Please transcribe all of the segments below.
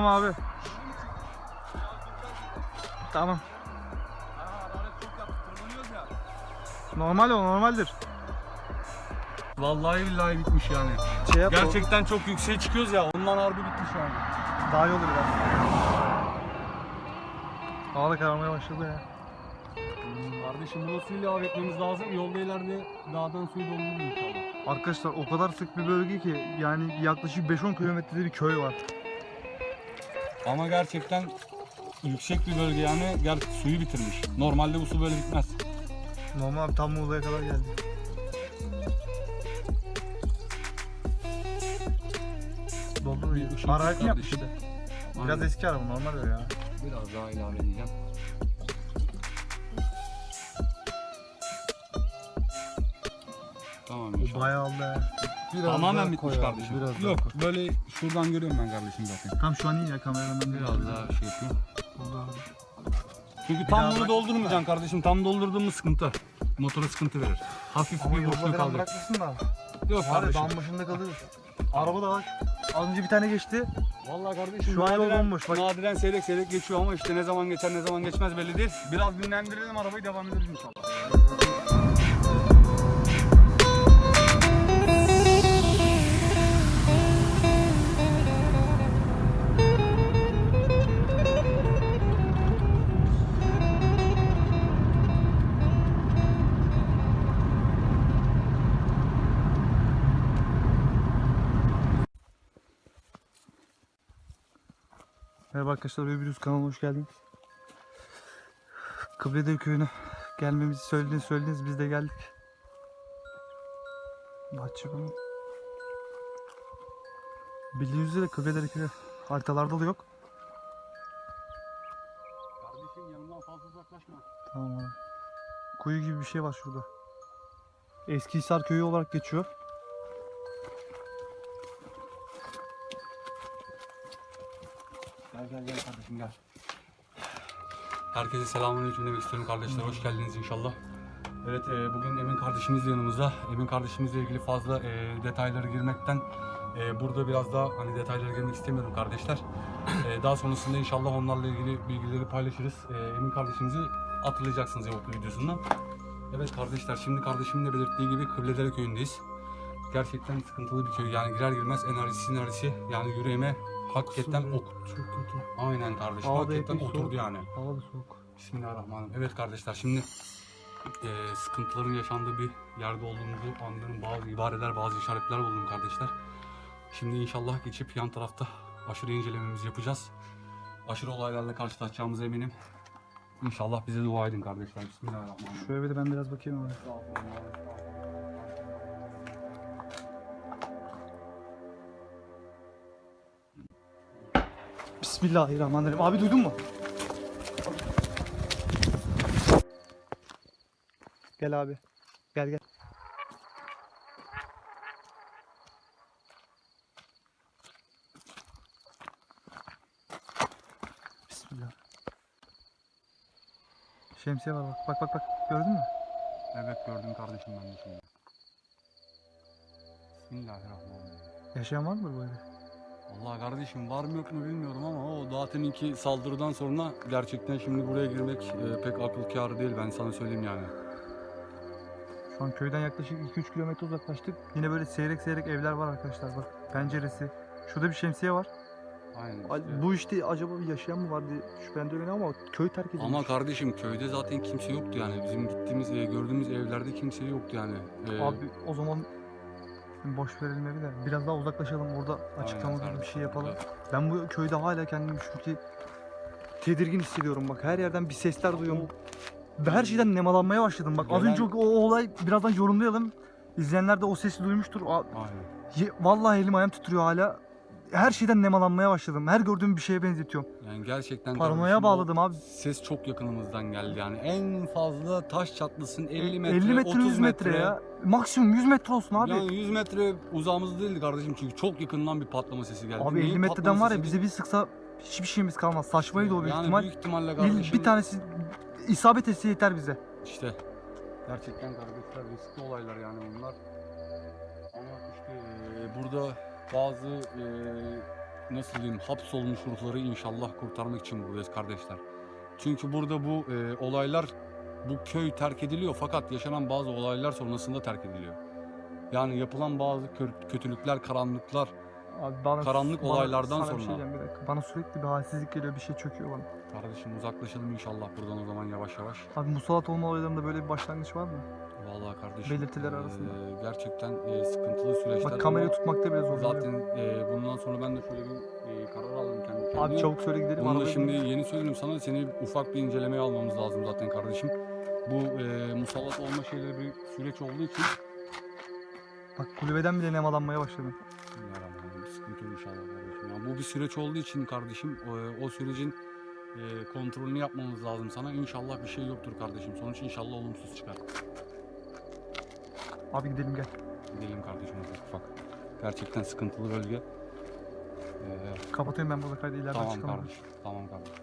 Tamam abi. Tamam. Normal o normaldir. Vallahi billahi bitmiş yani. Şey yap o- Gerçekten çok yükseğe çıkıyoruz ya ondan harbi bitmiş yani. Daha iyi olur biraz. Hava da kararmaya başladı ya. Kardeşim bunu suyu ilave etmemiz lazım. Yolda ileride dağdan suyu doldururuz inşallah. Arkadaşlar o kadar sık bir bölge ki yani yaklaşık 5-10 kilometrede bir köy var. Ama gerçekten yüksek bir bölge yani ger suyu bitirmiş. Normalde bu su böyle bitmez. Normal abi tam Muğla'ya kadar geldi. Doldur Bir ışık Arayet mi kardeşim. yapmış işte? Biraz Aynen. eski araba normal öyle ya. Biraz daha ilave edeceğim. Tamam Bu inşallah. bayağı aldı ya. Tamamen bitmiş kardeşim. Biraz daha Yok koy. böyle şuradan görüyorum ben kardeşim zaten. Tam şu an iyi ya kameradan ben Biraz daha şey abi. Çünkü Bir tam daha bunu doldurmayacaksın kardeşim. Tam doldurduğumuz sıkıntı. Motora sıkıntı verir. Hafif Ama bir yolda boşluk falan kaldı. bırakmasın da. Yok Abi kardeşim. dağın başında kalırız. Araba da bak. Az önce bir tane geçti. Vallahi kardeşim Şu an yol nadiren- bomboş, bak. Nadiren seyrek seyrek geçiyor ama işte ne zaman geçer ne zaman geçmez belli değil. Biraz dinlendirelim arabayı devam ederiz inşallah. Merhaba arkadaşlar, Öbürüz kanalına hoş geldiniz. Kıbledere köyüne gelmemizi söylediniz, söylediniz biz de geldik. Bahçıvan. Bildiğiniz üzere Kıbledere köyü haritalarda da yok. Kardeşim yanımdan fazla uzaklaşma. Tamam abi. Kuyu gibi bir şey var şurada. Eskihisar köyü olarak geçiyor. Gel gel kardeşim gel. Herkese selamünaleyküm demek istiyorum kardeşler. Hoş geldiniz inşallah. Evet e, bugün Emin kardeşimiz de yanımızda. Emin kardeşimizle ilgili fazla e, detaylara girmekten e, burada biraz daha hani detaylara girmek istemiyorum kardeşler. E, daha sonrasında inşallah onlarla ilgili bilgileri paylaşırız. E, Emin kardeşimizi hatırlayacaksınız Yavuklu videosundan. Evet kardeşler şimdi kardeşimin de belirttiği gibi Kıbledere köyündeyiz. Gerçekten sıkıntılı bir köy. Yani girer girmez enerjisi enerjisi yani yüreğime hakikaten Su- ok Çok kötü. Aynen kardeşim. Hava da Hakikaten epey oturdu soğuk. yani. Hava da soğuk. Bismillahirrahmanirrahim. Evet kardeşler şimdi eee, sıkıntıların yaşandığı bir yerde olduğumuzu anladığım bazı ibareler, bazı işaretler buldum kardeşler. Şimdi inşallah geçip yan tarafta aşırı incelememizi yapacağız. Aşırı olaylarla karşılaşacağımıza eminim. İnşallah bize dua edin kardeşler. Bismillahirrahmanirrahim. Şu eve de ben biraz bakayım abi. Bismillahirrahmanirrahim. Abi duydun mu? Gel abi. Gel gel. Bismillah. Şemsiye var bak. Bak bak bak. Gördün mü? Evet gördüm kardeşim ben de şimdi. Bismillahirrahmanirrahim. Yaşayan var mı bu Vallahi kardeşim var mı yok mu bilmiyorum ama o daha teminki saldırıdan sonra gerçekten şimdi buraya girmek e, pek akıl kârı değil ben sana söyleyeyim yani. Şu an köyden yaklaşık 2-3 kilometre uzaklaştık. Yine böyle seyrek seyrek evler var arkadaşlar bak. Penceresi. Şurada bir şemsiye var. Aynen. Ay, işte. Bu işte acaba bir yaşayan mı var diye şüphelendiriyor beni ama köy terk edilmiş. Ama kardeşim köyde zaten kimse yoktu yani. Bizim gittiğimiz, e, gördüğümüz evlerde kimse yoktu yani. E, Abi o zaman boş verelim evi de biraz daha uzaklaşalım orada açıklama gibi bir şey yapalım. Ben bu köyde hala kendimi çünkü tedirgin hissediyorum bak her yerden bir sesler duyuyorum. Ve her şeyden nemalanmaya başladım bak az Gelen- önce o, o olay birazdan yorumlayalım. İzleyenler de o sesi duymuştur. A- Aynen. Ye- Vallahi elim ayağım titriyor hala. Her şeyden nemalanmaya başladım. Her gördüğüm bir şeye benzetiyorum. Yani gerçekten Paranoya bağladım abi. Ses çok yakınımızdan geldi yani. En fazla taş çatlasın 50 metre, 50 metre 30 100 metre, ya. Maksimum 100 metre olsun abi. Yani 100 metre uzağımız değildi kardeşim çünkü çok yakından bir patlama sesi geldi. abi 50 Neyin metreden patlama var ya bize bir sıksa hiçbir şeyimiz kalmaz. Saçmaydı o büyük yani ihtimal. büyük ihtimalle Bir, kardeşim. bir tanesi isabet etse yeter bize. İşte gerçekten kardeşler riskli olaylar yani bunlar. Ama işte e, burada bazı e, nasıl diyeyim hapsolmuş ruhları inşallah kurtarmak için buradayız kardeşler. Çünkü burada bu e, olaylar bu köy terk ediliyor fakat yaşanan bazı olaylar sonrasında terk ediliyor. Yani yapılan bazı kö- kötülükler, karanlıklar Abi bana, Karanlık bana- olaylardan sana bir sonra. şey bir dakika. Bana sürekli bir halsizlik geliyor, bir şey çöküyor bana. Kardeşim uzaklaşalım inşallah buradan o zaman yavaş yavaş. Abi musallat olma olaylarında böyle bir başlangıç var mı? Vallahi kardeşim. Belirtiler arasında. gerçekten eee, sıkıntılı süreçler. Bak kamerayı tutmakta bile zorlanıyorum. Zaten eee, bundan sonra ben de şöyle bir eee, karar aldım kendi kendime. Abi çabuk söyle gidelim. Bunu da şimdi gidelim. yeni söyledim sana. Seni ufak bir incelemeye almamız lazım zaten kardeşim. Bu eee musallat olma şeyleri bir süreç olduğu için Bak kulübeden bile nemalanmaya başladım. Bismillahirrahmanirrahim. Sıkıntı yok inşallah kardeşim. Yani bu bir süreç olduğu için kardeşim o, o sürecin eee, kontrolünü yapmamız lazım sana. İnşallah bir şey yoktur kardeşim. Sonuç inşallah olumsuz çıkar. Abi gidelim gel. Gidelim kardeşim ufak ufak. Gerçekten sıkıntılı bölge. Eee, Kapatıyorum ben burada kaydı ileriden tamam çıkalım. kardeşim. Tamam kardeşim.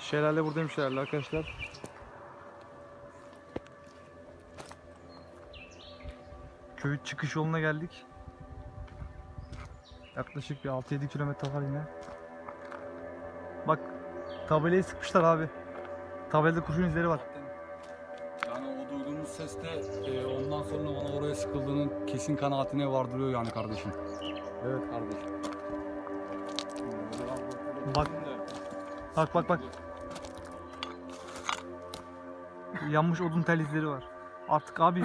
Şelale buradayım şelale arkadaşlar. Köy çıkış yoluna geldik. Yaklaşık bir 6-7 kilometre var yine. Bak tabelayı sıkmışlar abi. Tabelada kurşun izleri var. Yani o duyduğumuz seste eee, ondan sonra bana oraya sıkıldığının kesin kanaatine vardırıyor yani kardeşim. Evet kardeşim. Bak. Bak bak bak. Yanmış odun tel izleri var. Artık abi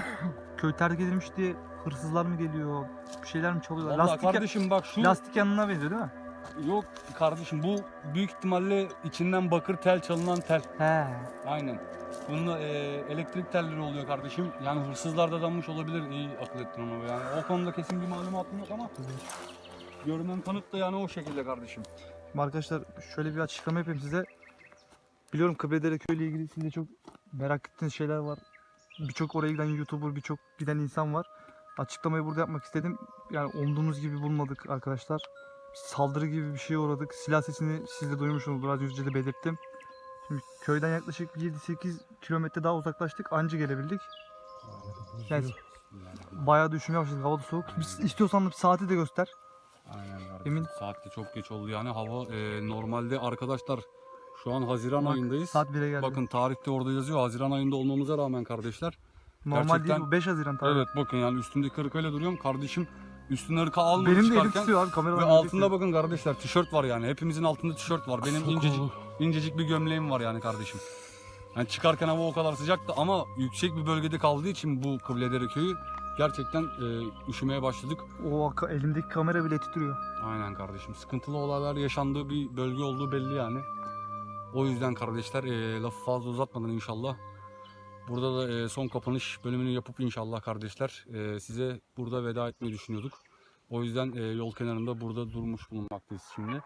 köy terk edilmiş diye hırsızlar mı geliyor? Şeyler mi çalıyorlar? Vallahi Lastik, kardeşim bak şu lastik yanına benziyor değil mi? yok kardeşim bu büyük ihtimalle içinden bakır tel çalınan tel. He. Aynen. Bunda eee, elektrik telleri oluyor kardeşim. Yani hırsızlar da dadanmış olabilir. İyi akıl ettin onu. Yani o konuda kesin bir malumatım yok ama görünen kanıt da yani o şekilde kardeşim. Şimdi arkadaşlar şöyle bir açıklama yapayım size. Biliyorum Kıbredere Köy ile ilgili siz de çok merak ettiğiniz şeyler var. Birçok oraya giden YouTuber, birçok giden insan var. Açıklamayı burada yapmak istedim. Yani umduğumuz gibi bulmadık arkadaşlar. Saldırı gibi bir şeye uğradık. Silah sesini siz de duymuşsunuzdur. Az önce de belirttim. Şimdi köyden yaklaşık 7-8 kilometre daha uzaklaştık. Anca gelebildik. Yani bayağı düşmeye başladık. Hava da soğuk. Biz istiyorsan da bir saati de göster. Aynen kardeşim. Emin. Saat de çok geç oldu yani hava eee, normalde arkadaşlar şu an Haziran Bak, ayındayız. Saat 1'e geldi. Bakın tarihte orada yazıyor Haziran ayında olmamıza rağmen kardeşler. Normal gerçekten- değil bu 5 Haziran tabii. Evet bakın yani üstündeki ırkayla duruyorum. Kardeşim üstüne ırka almadı Benim de elim çıkarken. tutuyor abi kameradan. Ve elim altında bakın kardeşler tişört var yani. Hepimizin altında tişört var. Benim Çok incecik, incecik bir gömleğim var yani kardeşim. Yani çıkarken hava o kadar sıcaktı ama yüksek bir bölgede kaldığı için bu Kıbledere köyü gerçekten e, üşümeye başladık. O ka- elimdeki kamera bile titriyor. Aynen kardeşim. Sıkıntılı olaylar yaşandığı bir bölge olduğu belli yani. O yüzden kardeşler e, lafı fazla uzatmadan inşallah. Burada da e, son kapanış bölümünü yapıp inşallah kardeşler e, size burada veda etmeyi düşünüyorduk. O yüzden e, yol kenarında burada durmuş bulunmaktayız şimdi.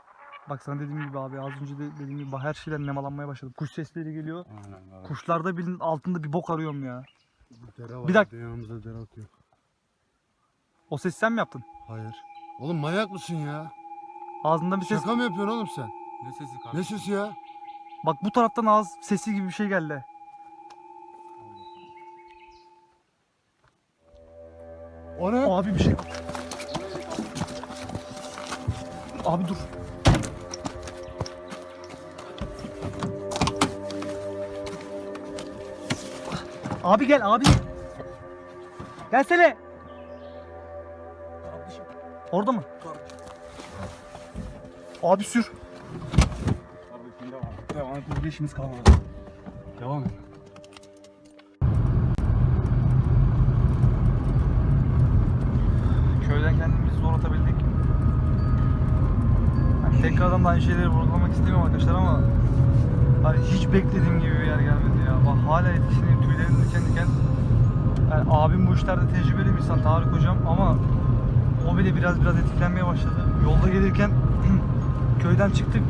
Bak sana dediğim gibi abi az önce de dediğim gibi her şeyler nemalanmaya başladı. Kuş sesleri geliyor. Aynen kardeşim. Kuşlarda birinin altında bir bok arıyorum ya. Dere var. Bir dakika. Yanımızda dere akıyor. O ses sen mi yaptın? Hayır. Oğlum manyak mısın ya? Ağzından bir ses. Şaka mı yapıyorsun oğlum sen? Ne sesi Ne kardeşim? sesi ya? Bak bu taraftan ağız sesi gibi bir şey geldi. Abi bir şey. Abi dur. Abi gel abi. Gelsene. Orada mı? Abi sür. Kardeşim devam. Devam et. İşimiz kalmadı. Devam et. Tekrardan da aynı şeyleri vurgulamak istemiyorum arkadaşlar ama hani hiç beklediğim gibi bir yer gelmedi ya. Bak hala etkisini tüylerim diken diken. Yani abim bu işlerde tecrübeli bir insan Tarık hocam ama o bile biraz biraz etkilenmeye başladı. Yolda gelirken köyden çıktık.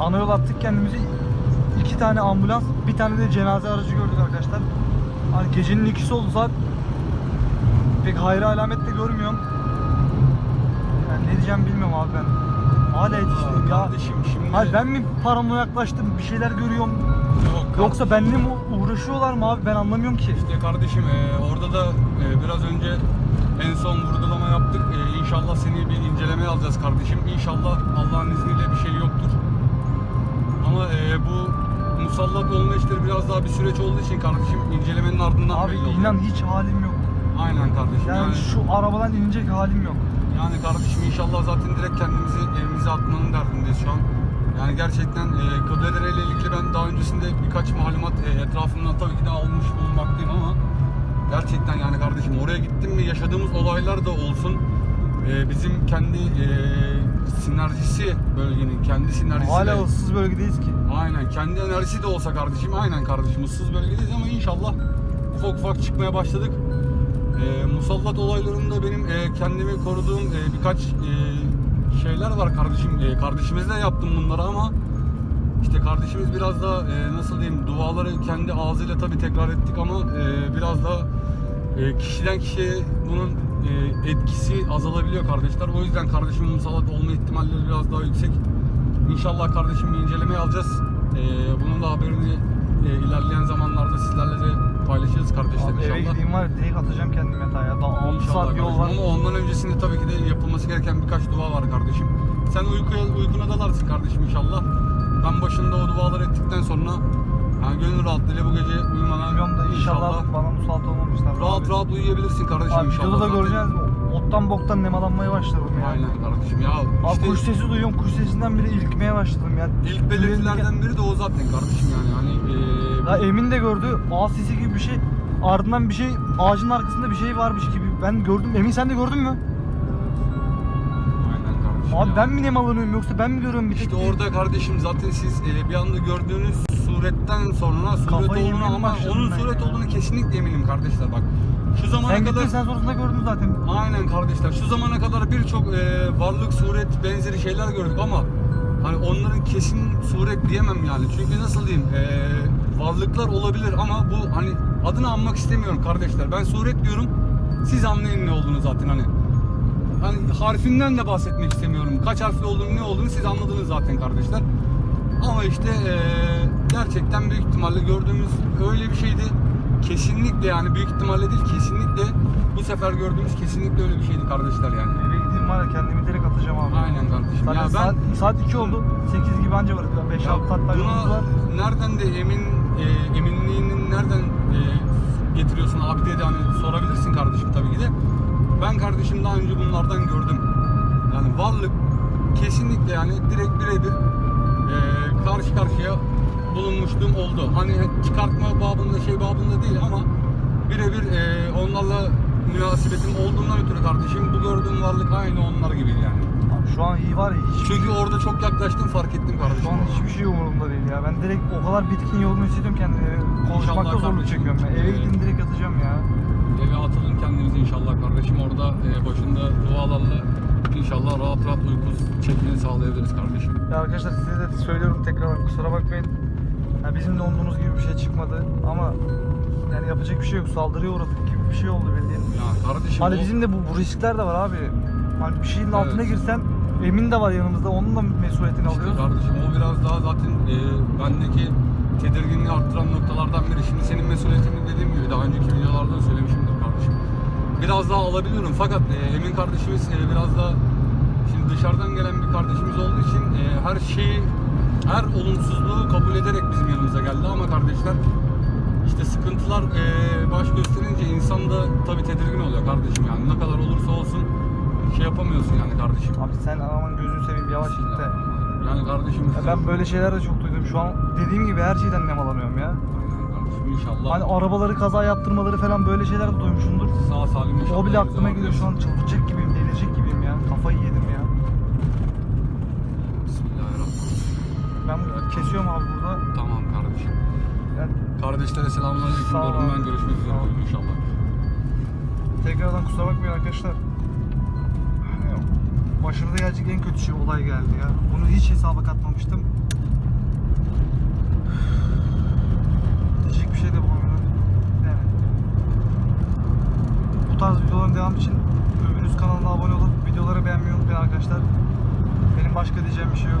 Ana yol attık kendimizi. iki tane ambulans, bir tane de cenaze aracı gördük arkadaşlar. Hani gecenin ikisi oldu saat pek hayra alamet de görmüyorum. Yani ne diyeceğim bilmiyorum abi ben. hala yetiştim ya. Kardeşim şimdi... Hayır ben mi paranoyaklaştım bir şeyler görüyorum Yok, yoksa benimle mi uğraşıyorlar mı abi ben anlamıyorum ki. İşte kardeşim e, orada da e, biraz önce en son vurgulama yaptık. E, inşallah seni bir incelemeye alacağız kardeşim. İnşallah Allah'ın izniyle bir şey yoktur. Ama e, bu musallat olma işleri biraz daha bir süreç olduğu için kardeşim incelemenin ardından Abi belli olur. inan hiç halim yok. Aynen kardeşim. Yani, Yani, şu arabadan inecek halim yok. Yani kardeşim inşallah zaten direkt kendimizi evimize atmanın derdindeyiz şu an. Yani gerçekten e, kıbleler ile ilgili ben daha öncesinde birkaç malumat e, etrafımdan tabii ki de almış bulunmaktayım ama gerçekten yani kardeşim oraya gittim mi yaşadığımız olaylar da olsun e, bizim kendi e, sinerjisi bölgenin kendi sinerjisi Hala ıssız bölgedeyiz ki. Aynen kendi enerjisi de olsa kardeşim aynen kardeşim ıssız bölgedeyiz ama inşallah ufak ufak çıkmaya başladık. Ee, musallat olaylarında benim e, kendimi koruduğum e, birkaç e, şeyler var kardeşim. E, kardeşimizle yaptım bunları ama işte kardeşimiz biraz da e, nasıl diyeyim duaları kendi ağzıyla tabi tekrar ettik ama e, biraz da e, kişiden kişiye bunun e, etkisi azalabiliyor kardeşler. O yüzden kardeşimin musallat olma ihtimalleri biraz daha yüksek. İnşallah kardeşim bir incelemeye alacağız. E, bunun da haberini e, ilerleyen zamanlarda sizlerle de paylaşırız kardeşler Abi eve inşallah. gideyim var ya direkt atacağım kendimi yatağa. Daha 6 İnşallah saat yol kardeşim. var. Ama ondan öncesinde tabii ki de yapılması gereken birkaç dua var kardeşim. Sen uykuya, uykuna dalarsın kardeşim inşallah. Ben başında o duaları ettikten sonra yani gönül rahatlığıyla bu gece uyumana Bilmiyorum da inşallah, bana musallat olmamışlar. rahat rahat uyuyabilirsin kardeşim Abi inşallah. videoda da Zaten- göreceğiz. Ottan boktan nemalanmaya başladım ya. Aynen kardeşim ya Abi işte kuş sesi duyuyorum. Kuş sesinden bile ilkmeye başladım ya. ilk belirtilerden biri de o zaten kardeşim yani hani eee, Ya Emin de gördü. Ağ sesi gibi bir şey. Ardından bir şey ağacın arkasında bir şey varmış gibi. Ben gördüm. Emin sen de gördün mü? aynen kardeşim Abi ya. ben mi nemalanıyorum yoksa ben mi görüyorum bir tek? İşte orada kardeşim zaten siz e, bir anda gördüğünüz suretten sonra suret Kafayı olduğunu ama onun suret ya. olduğunu kesinlikle eminim kardeşler bak. Şu zamana Sen kadar gittin sonrasında gördün zaten. aynen kardeşler şu zamana kadar birçok e, varlık suret benzeri şeyler gördük ama hani onların kesin suret diyemem yani. Çünkü nasıl diyeyim e, varlıklar olabilir ama bu hani adını anmak istemiyorum kardeşler. Ben suret diyorum. Siz anlayın ne olduğunu zaten hani. Hani harfinden de bahsetmek istemiyorum. Kaç harfli olduğunu ne olduğunu siz anladınız zaten kardeşler. Ama işte eee, gerçekten büyük ihtimalle gördüğümüz öyle bir şeydi. Kesinlikle yani büyük ihtimalle değil kesinlikle bu sefer gördüğümüz kesinlikle öyle bir şeydi kardeşler yani. Eve gideyim var ya kendimi direkt atacağım abi. Aynen kardeşim. Zaten Ya ben saat, saat 2 oldu. 8 gibi anca var. 5-6 ya saat daha yolumuz var. nereden de emin e, eminliğinin nereden e, getiriyorsun abi diye de hani sorabilirsin kardeşim tabii ki de. Ben kardeşim daha önce bunlardan gördüm. Yani varlık kesinlikle yani direkt birebir e, karşı karşıya bulunmuşluğum oldu. Hani çıkartma babında şey babında değil ama birebir e, onlarla münasebetim olduğundan ötürü kardeşim bu gördüğüm varlık aynı onlar gibi yani. Abi Şu an iyi var ya hiç. Çünkü orada çok yaklaştım fark ettim kardeşim. Şu an hiçbir şey umurumda değil ya. Ben direkt o kadar bitkin yorgun hissediyorum kendimi. Konuşmakta İnşallah zorluk çekiyorum ya. Eve gideyim direkt atacağım ya. Eve atalım kendimizi inşallah kardeşim. Orada e, başında dualarla inşallah rahat rahat uyku çekmeni sağlayabiliriz kardeşim. Ya arkadaşlar size de söylüyorum tekrar kusura bakmayın. Ya bizim de umduğumuz gibi bir şey çıkmadı ama yani yapacak bir şey yok. Saldırıya uğradık gibi bir şey oldu bildiğin. Ya kardeşim Hani o- bizim de bu, bu riskler de var abi. Hani bir şeyin altına girsen Emin de var yanımızda. Onun da mesuliyetini işte alıyoruz. kardeşim o biraz daha zaten e, bendeki tedirginliği arttıran noktalardan biri. Şimdi senin mesuliyetini dediğim gibi daha önceki videolarda da söylemişimdir kardeşim. Biraz daha alabiliyorum fakat e, Emin kardeşimiz e, biraz da şimdi dışarıdan gelen bir kardeşimiz olduğu için e, her şeyi her olumsuzluğu kabul ederek bizim yanımıza geldi ama kardeşler işte sıkıntılar e, baş gösterince insan da tabii tedirgin oluyor kardeşim yani ne kadar olursa olsun şey yapamıyorsun yani kardeşim. Abi sen aman gözünü seveyim yavaş git de. Yani kardeşim Ya ben böyle şeyler de çok duydum. Şu an dediğim gibi her şeyden nemalanıyorum ya. Aynen kardeşim inşallah Hani arabaları kaza yaptırmaları falan böyle şeyler de duymuşumdur. sağ salim inşallah. O bile aklıma geliyor şu an çıldıracak gibiyim, delirecek gibiyim ya. Kafayı yedim ya. Bismillahirrahmanirrahim. Ben kesiyorum abi burada. Tamam kardeşim. Yani Kardeşlere selamünaleyküm. Sağ ol Doğrudan abi. görüşmek üzere diyorum inşallah. tekrardan kusura bakmayın arkadaşlar. Yani Başımıza gelecek en kötü şey olay geldi ya. Bunu hiç hesaba katmamıştım. Diyecek bir şey de bulamıyorum. Yani. Bu tarz videoların devamı için Öbürüz kanalına abone olup videoları beğenmeyi unutmayın arkadaşlar. Benim başka diyeceğim bir şey yok.